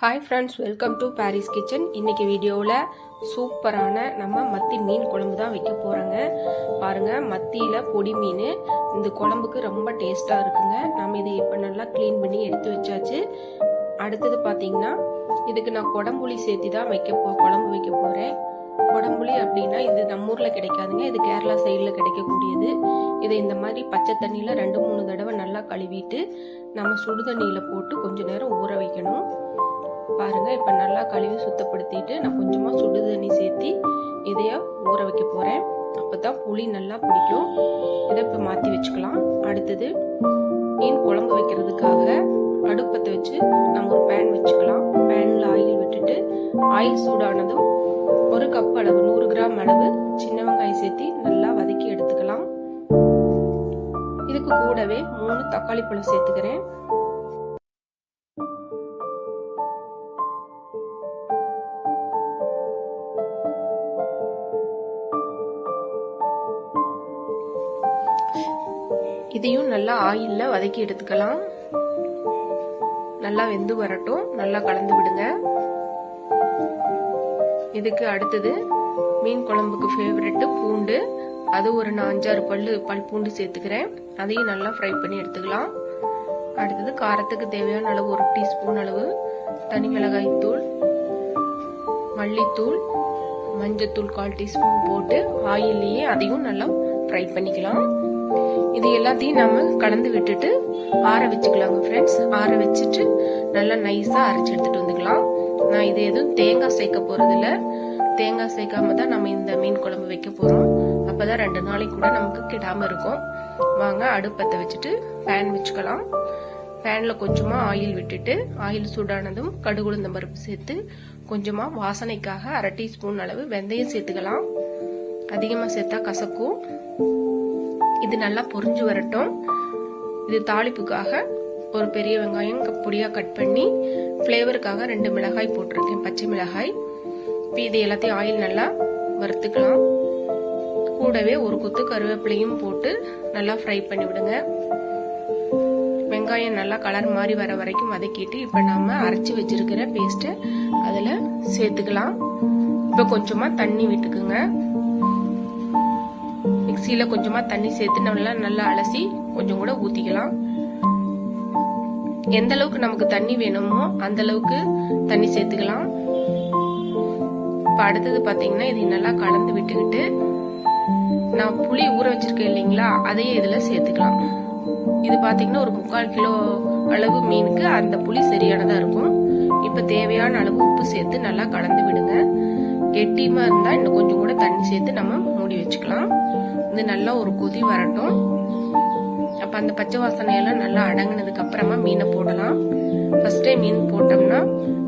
Hi friends welcome to Paris kitchen இன்னைக்கு வீடியோவில் சூப்பரான நம்ம மத்தி மீன் குழம்பு தான் வைக்க போகிறோங்க பாருங்கள் மத்தியில் பொடி மீன். இந்த குழம்புக்கு ரொம்ப டேஸ்ட்டாக இருக்குங்க. நம்ம இதை இப்போ நல்லா க்ளீன் பண்ணி எடுத்து வச்சாச்சு. அடுத்தது பார்த்தீங்கன்னா இதுக்கு நான் குடம்புளி சேர்த்து தான் வைக்க போ குழம்பு வைக்க போகிறேன் குடம்புளி அப்படின்னா இது நம்ம ஊரில் கிடைக்காதுங்க. இது கேரளா சைடில் கிடைக்கக்கூடியது. இதை இந்த மாதிரி பச்சை தண்ணியில் ரெண்டு மூணு தடவை நல்லா கழுவிட்டு நம்ம சுடு தண்ணியில் போட்டு கொஞ்சம் நேரம் ஊற வைக்கணும். பாருங்கள் இப்போ நல்லா கழுவி சுத்தப்படுத்திட்டு நான் கொஞ்சமாக சுடு தண்ணி சேர்த்து இதைய ஊற வைக்க போகிறேன் அப்போ தான் புளி நல்லா பிடிக்கும். இதை இப்போ மாற்றி வச்சுக்கலாம். அடுத்தது மீன் குழம்பு வைக்கிறதுக்காக அடுப்பத்தை வச்சு நம்ம ஒரு பேன் வச்சுக்கலாம். பேனில் ஆயில் விட்டுட்டு ஆயில் சூடானதும் ஒரு கப் அளவு நூறு கிராம் அளவு சின்ன வெங்காயம் சேர்த்து நல்லா வதக்கி எடுத்துக்கலாம். இதுக்கு கூடவே மூணு தக்காளி பழம் சேர்த்துக்கிறேன். இதையும் நல்லா ஆயிலில் வதக்கி எடுத்துக்கலாம். நல்லா வெந்து வரட்டும். நல்லா கலந்து விடுங்க. இதுக்கு அடுத்தது மீன் குழம்புக்கு ஃபேவரெட்டு பூண்டு. அது ஒரு நான் அஞ்சாறு பல்லு பல் பூண்டு சேர்த்துக்கிறேன். அதையும் நல்லா ஃப்ரை பண்ணி எடுத்துக்கலாம். அடுத்தது காரத்துக்கு தேவையான அளவு ஒரு டீஸ்பூன் அளவு தனி மிளகாய் தூள் மல்லித்தூள் மஞ்சத்தூள் கால் டீஸ்பூன் போட்டு ஆயில்லையே அதையும் நல்லா ஃப்ரை பண்ணிக்கலாம். இது எல்லாத்தையும் நம்ம கலந்து விட்டுட்டு ஆற வச்சுக்கலாங்க ஃப்ரெண்ட்ஸ் ஆற வச்சுட்டு நல்லா நைஸாக அரைச்சி எடுத்துட்டு வந்துக்கலாம். நான் இது எதுவும் தேங்காய் சேர்க்க போகிறதில்ல தேங்காய் சேர்க்காம தான் நம்ம இந்த மீன் குழம்பு வைக்க போகிறோம் அப்போ தான் ரெண்டு நாளைக்கு கூட நமக்கு கிடாமல் இருக்கும். வாங்க அடுப்பத்தை வச்சுட்டு ஃபேன் வச்சுக்கலாம். ஃபேனில் கொஞ்சமாக ஆயில் விட்டுட்டு ஆயில் சூடானதும் கடுகுளுந்த பருப்பு சேர்த்து கொஞ்சமாக வாசனைக்காக அரை டீஸ்பூன் அளவு வெந்தயம் சேர்த்துக்கலாம். அதிகமாக சேர்த்தா கசக்கும். இது நல்லா பொரிஞ்சு வரட்டும். இது தாளிப்புக்காக ஒரு பெரிய வெங்காயம் பொடியாக கட் பண்ணி ஃப்ளேவருக்காக ரெண்டு மிளகாய் போட்டிருக்கேன் பச்சை மிளகாய். இப்போ இது எல்லாத்தையும் ஆயில் நல்லா வறுத்துக்கலாம். கூடவே ஒரு குத்து கருவேப்பிலையும் போட்டு நல்லா ஃப்ரை பண்ணி விடுங்க. வெங்காயம் நல்லா கலர் மாதிரி வர வரைக்கும் வதக்கிட்டு இப்போ நாம அரைச்சி வச்சிருக்கிற பேஸ்ட்டை அதில் சேர்த்துக்கலாம். இப்போ கொஞ்சமாக தண்ணி விட்டுக்குங்க. மிக்சியில் கொஞ்சமாக தண்ணி சேர்த்து நல்லா நல்லா அலசி கொஞ்சம் கூட ஊற்றிக்கலாம் எந்த அளவுக்கு நமக்கு தண்ணி வேணுமோ அந்த அளவுக்கு தண்ணி சேர்த்துக்கலாம். இப்போ அடுத்தது பார்த்தீங்கன்னா இதை நல்லா கலந்து விட்டுக்கிட்டு நான் புளி ஊற வச்சிருக்கேன் இல்லைங்களா? அதையே இதில் சேர்த்துக்கலாம். இது பார்த்தீங்கன்னா ஒரு முக்கால் கிலோ அளவு மீனுக்கு அந்த புளி சரியானதாக இருக்கும். இப்போ தேவையான அளவு உப்பு சேர்த்து நல்லா கலந்து விடுங்க. கெட்டியமாக இருந்தால் இன்னும் கொஞ்சம் கூட தண்ணி சேர்த்து நம்ம மூடி வச்சுக்கலாம். இது நல்லா ஒரு கொதி வரட்டும். அப்போ அந்த பச்சை வாசனையெல்லாம் நல்லா அடங்கினதுக்கு அப்புறமா மீனை போடலாம். ஃபர்ஸ்ட் டைம் மீன் போட்டோம்னா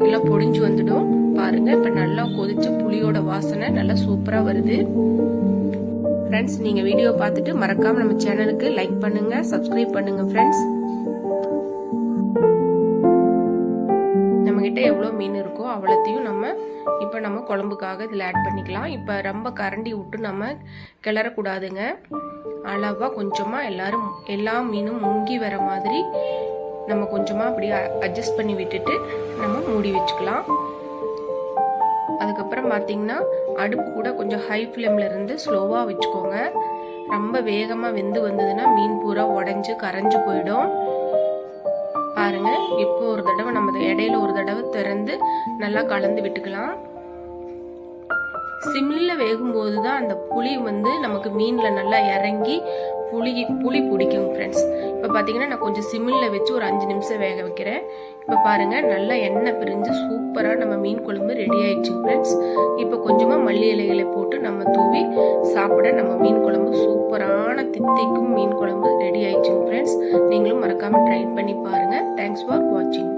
நல்லா பொடிஞ்சு வந்துடும். பாருங்க இப்போ நல்லா கொதிச்ச புளியோட வாசனை நல்லா சூப்பராக வருது. ஃப்ரெண்ட்ஸ் நீங்கள் வீடியோ பார்த்துட்டு மறக்காம நம்ம சேனலுக்கு லைக் பண்ணுங்க சப்ஸ்கிரைப் பண்ணுங்க ஃப்ரெண்ட்ஸ் நம்மக்கிட்ட எவ்வளோ மீன் இருக்கோ அவ்வளோத்தையும் நம்ம இப்போ நம்ம குழம்புக்காக இதில் ஆட் பண்ணிக்கலாம். இப்போ ரொம்ப கரண்டி விட்டு நம்ம கிளறக்கூடாதுங்க. அளவாக கொஞ்சமாக எல்லாரும் எல்லா மீனும் முங்கி வர மாதிரி நம்ம கொஞ்சமாக அப்படியே அட்ஜஸ்ட் பண்ணி விட்டுட்டு நம்ம மூடி வச்சுக்கலாம். அதுக்கப்புறம் பார்த்தீங்கன்னா அடுப்பு கூட கொஞ்சம் ஹை ஃப்ளேமில் இருந்து ஸ்லோவாக வச்சுக்கோங்க. ரொம்ப வேகமாக வெந்து வந்ததுன்னா மீன் பூரா உடஞ்சி கரைஞ்சு போயிடும். பாருங்க. இப்போ ஒரு தடவை நம்ம இடையில ஒரு தடவை திறந்து நல்லா கலந்து விட்டுக்கலாம். சிம்லில் வேகும்போது தான் அந்த புளி வந்து நமக்கு மீனில் நல்லா இறங்கி புளி புளி பிடிக்கும் ஃப்ரெண்ட்ஸ் இப்போ பார்த்தீங்கன்னா நான் கொஞ்சம் சிம்மில் வச்சு ஒரு அஞ்சு நிமிஷம் வேக வைக்கிறேன். இப்போ பாருங்கள் நல்லா எண்ணெய் பிரிஞ்சு சூப்பராக நம்ம மீன் குழம்பு ரெடி ஆயிடுச்சு ஃப்ரெண்ட்ஸ் இப்போ கொஞ்சமாக மல்லி இலைகளை போட்டு நம்ம தூவி சாப்பிட நம்ம மீன் குழம்பு சூப்பரான தித்திக்கும் மீன் குழம்பு. ரெடி ஆயிடுச்சுங்க ஃப்ரெண்ட்ஸ் நீங்களும் மறக்காமல் ட்ரை பண்ணி பாருங்கள் தேங்க்ஸ் ஃபார் வாட்சிங்